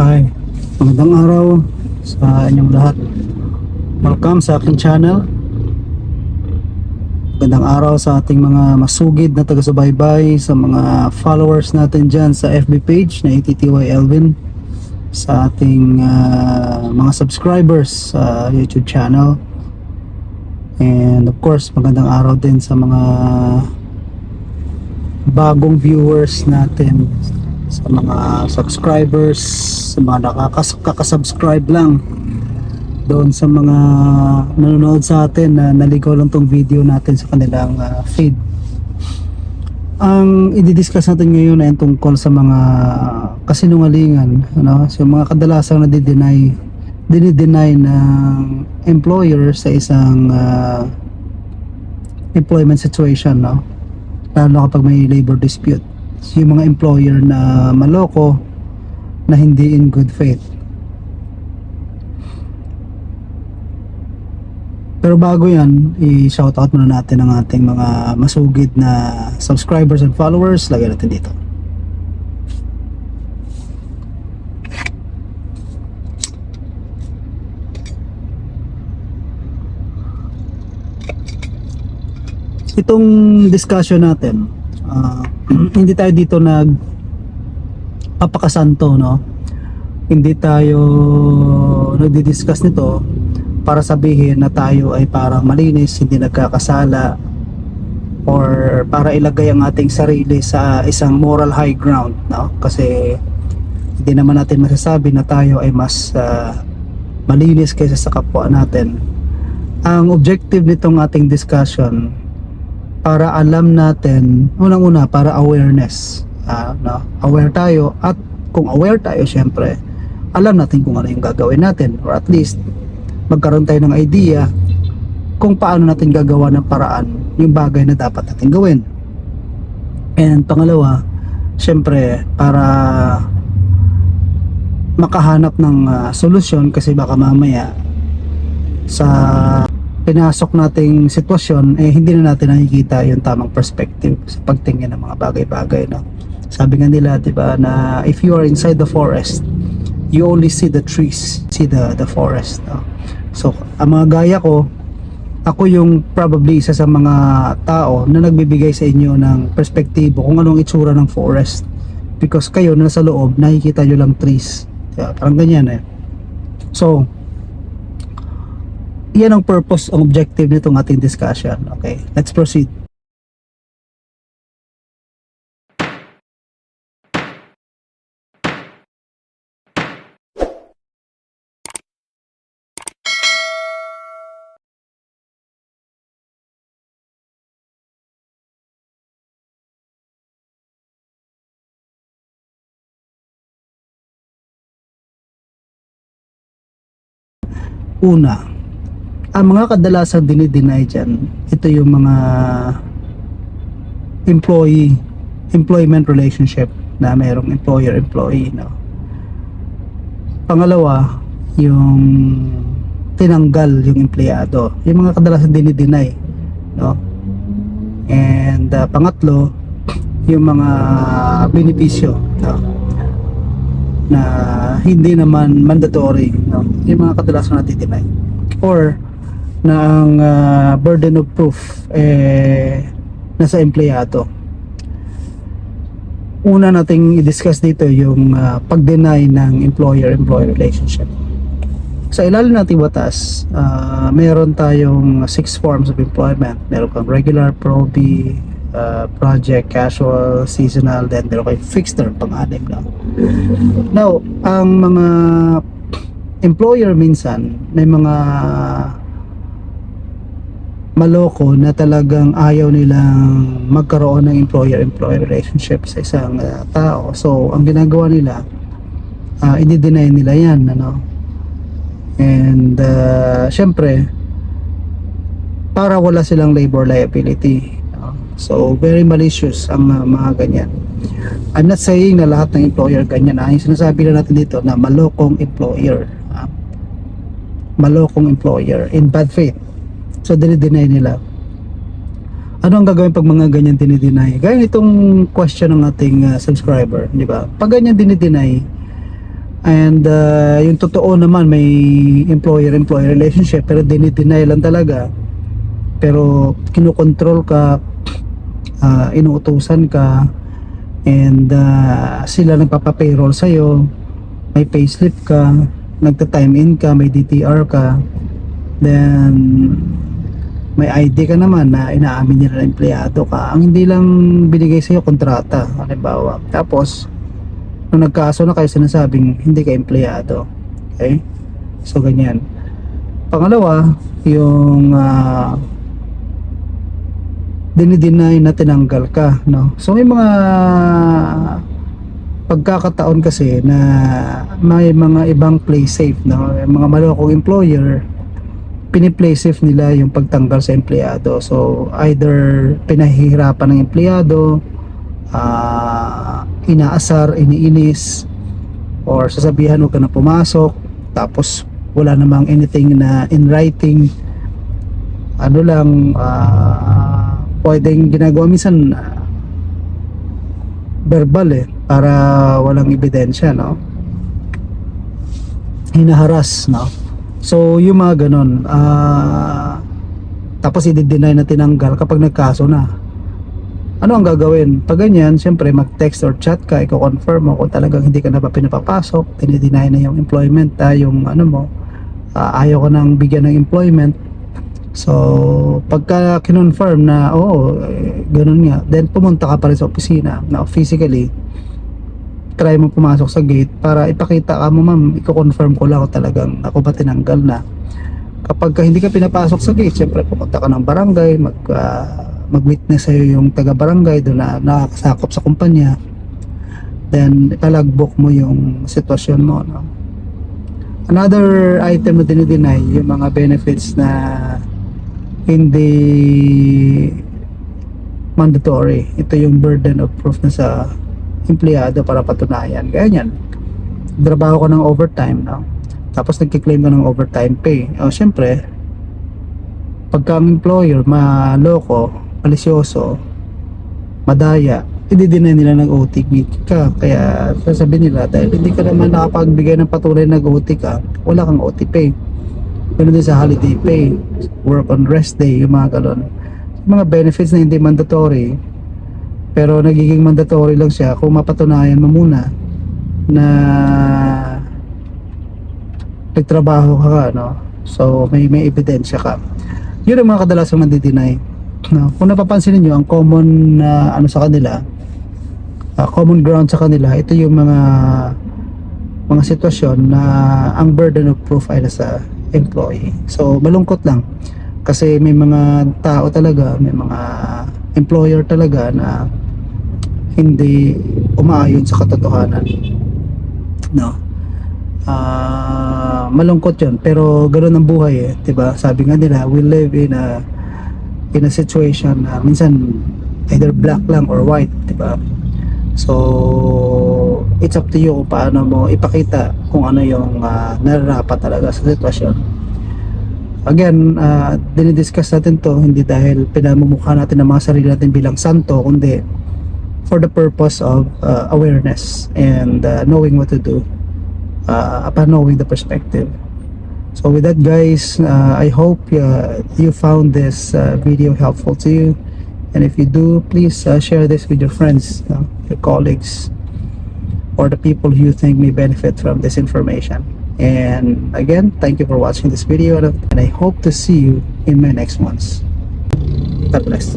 Hi, magandang araw sa inyong lahat. Welcome sa aking channel. Magandang araw sa ating mga masugid na taga-subaybay, sa mga followers natin dyan sa FB page na ATTY Elvin, sa ating ah, mga subscribers sa YouTube channel. And of course, magandang araw din sa mga bagong viewers natin sa mga subscribers sa mga nakakas kakasubscribe lang doon sa mga nanonood sa atin na naligaw lang tong video natin sa kanilang ah, feed. Ang i-discuss natin ngayon ay tungkol sa mga kasinungalingan ano? Sa mga kadalasang nadi-deny dinideny ng employer sa isang ah, employment situation no? Lalo kapag may labor dispute yung mga employer na maloko na hindi in good faith. Pero bago yan i-shoutout muna natin ang ating mga masugid na subscribers and followers. Lagyan natin dito. Itong discussion natin ah, hindi tayo dito nag papakasanto no? Hindi tayo nagdi-discuss nito para sabihin na tayo ay parang malinis hindi nagkakasala or para ilagay ang ating sarili sa isang moral high ground no? Kasi hindi naman natin masasabi na tayo ay mas ah, malinis kaysa sa kapwa natin. Ang objective nitong ating discussion para alam natin unang-una para awareness ah, no? aware tayo at kung aware tayo syempre alam natin kung ano yung gagawin natin or at least magkaroon tayo ng idea kung paano natin gagawa ng paraan yung bagay na dapat natin gawin and pangalawa syempre para makahanap ng ah, solusyon kasi baka mamaya sa pinasok nating sitwasyon eh hindi na natin nakikita yung tamang perspective sa pagtingin ng mga bagay-bagay no sabi nga nila 'di ba na if you are inside the forest you only see the trees see the the forest no? so ang mga gaya ko ako yung probably isa sa mga tao na nagbibigay sa inyo ng perspektibo kung anong itsura ng forest because kayo na nasa loob nakikita nyo lang trees diba? parang ganyan eh so yan ang purpose, ang objective nitong ating discussion. Okay, let's proceed. Una, ang mga kadalasang dinideny dyan, ito yung mga employee, employment relationship na mayroong employer-employee, no? Pangalawa, yung tinanggal yung empleyado. Yung mga kadalasan dinideny, no? And uh, pangatlo, yung mga benepisyo, no? na hindi naman mandatory, no? Yung mga kadalasan natideny. Or na ang ah, burden of proof eh nasa empleyado. Una nating i-discuss dito yung ah, pag-deny ng employer-employee relationship. Sa ilalim nating batas, ah, meron tayong six forms of employment. Meron kang regular, proby, ah, project, casual, seasonal, then meron kang fixed term, pang-anim lang. Now, ang mga employer minsan, may mga maloko na talagang ayaw nilang magkaroon ng employer-employee relationship sa isang uh, tao. So, ang ginagawa nila, uh, i-deny nila yan, ano. And, uh, syempre, para wala silang labor liability. So, very malicious ang uh, mga ganyan. I'm not saying na lahat ng employer ganyan. Ah. Yung sinasabi lang natin dito na malokong employer. ah. malokong employer in bad faith. So, dinideny nila. Ano ang gagawin pag mga ganyan dinideny? Gaya nitong question ng ating uh, subscriber, di ba? Pag ganyan dinideny, And uh, yung totoo naman may employer-employee relationship pero dinideny lang talaga. Pero kinukontrol ka, uh, inuutusan ka, and uh, sila nagpapa-payroll sa'yo, may payslip ka, nagta-time in ka, may DTR ka, then may ID ka naman na inaamin nila na empleyado ka. Ang hindi lang binigay sa'yo kontrata, halimbawa. Tapos, nung nagkaso na kayo sinasabing hindi ka empleyado. Okay? So, ganyan. Pangalawa, yung uh, dinideny na tinanggal ka. No? So, may mga pagkakataon kasi na may mga ibang play safe. No? May mga malokong employer piniplay nila yung pagtanggal sa empleyado. So, either pinahihirapan ng empleyado, ah, inaasar, iniinis, or sasabihan huwag ka na pumasok, tapos wala namang anything na in writing. Ano lang, ah, pwedeng ginagawa minsan ah, verbal eh, para walang ebidensya, no? Hinaharas, no? So, yung mga ganon, ah, tapos i-deny na tinanggal kapag nagkaso na. Ano ang gagawin? Pag ganyan, syempre mag-text or chat ka, i-confirm mo kung talagang hindi ka na ba pinapapasok, dinideny na yung employment, ah, yung ano mo, ah, ayaw ka nang bigyan ng employment. So, pagka kinonfirm na, oo, eh, ganun nga, then pumunta ka pa rin sa opisina, na physically, try mo pumasok sa gate para ipakita ka mo ma'am, i-confirm ko lang talagang ako ba tinanggal na. Kapag ka hindi ka pinapasok sa gate, syempre pumunta ka ng barangay, mag, ah, mag-witness sa'yo yung taga-barangay doon na nakakasakop sa kumpanya. Then, ipalagbok mo yung sitwasyon mo. No? Another item na dinideny, yung mga benefits na hindi mandatory. Ito yung burden of proof na sa empleyado para patunayan. Ganyan. Trabaho ko ng overtime, no? Tapos nagkiklaim ka ng overtime pay. O, syempre, pagka ang employer maloko, malisyoso, madaya, i-deny nila ng OT ka. Kaya sasabihin nila, dahil hindi ka naman nakapagbigay ng patuloy na OT ka, wala kang OT pay. Ganun din sa holiday pay, work on rest day, yung mga galon. Mga benefits na hindi mandatory, pero nagiging mandatory lang siya kung mapatunayan mo muna na nagtrabaho ka ka, no? So, may may ebidensya ka. Yun ang mga kadalasang nandideny. No? Kung napapansin niyo ang common na ano sa kanila, ah, common ground sa kanila, ito yung mga mga sitwasyon na ang burden of proof ay nasa employee. So, malungkot lang. Kasi may mga tao talaga, may mga employer talaga na hindi umaayon sa katotohanan. No. Ah, malungkot 'yon, pero ganoon ang buhay eh, 'di ba? Sabi nga nila, we live in a in a situation na minsan either black lang or white, 'di ba? So, it's up to you kung paano mo ipakita kung ano yung uh, nararapat talaga sa sitwasyon. Again, uh, dinidiscuss natin to hindi dahil pinamumukha natin ang mga sarili natin bilang santo, kundi for the purpose of uh, awareness and uh, knowing what to do uh, upon knowing the perspective. So with that guys, uh, I hope uh, you found this uh, video helpful to you. And if you do, please uh, share this with your friends, uh, your colleagues, or the people who you think may benefit from this information. And again, thank you for watching this video and I hope to see you in my next ones. God bless.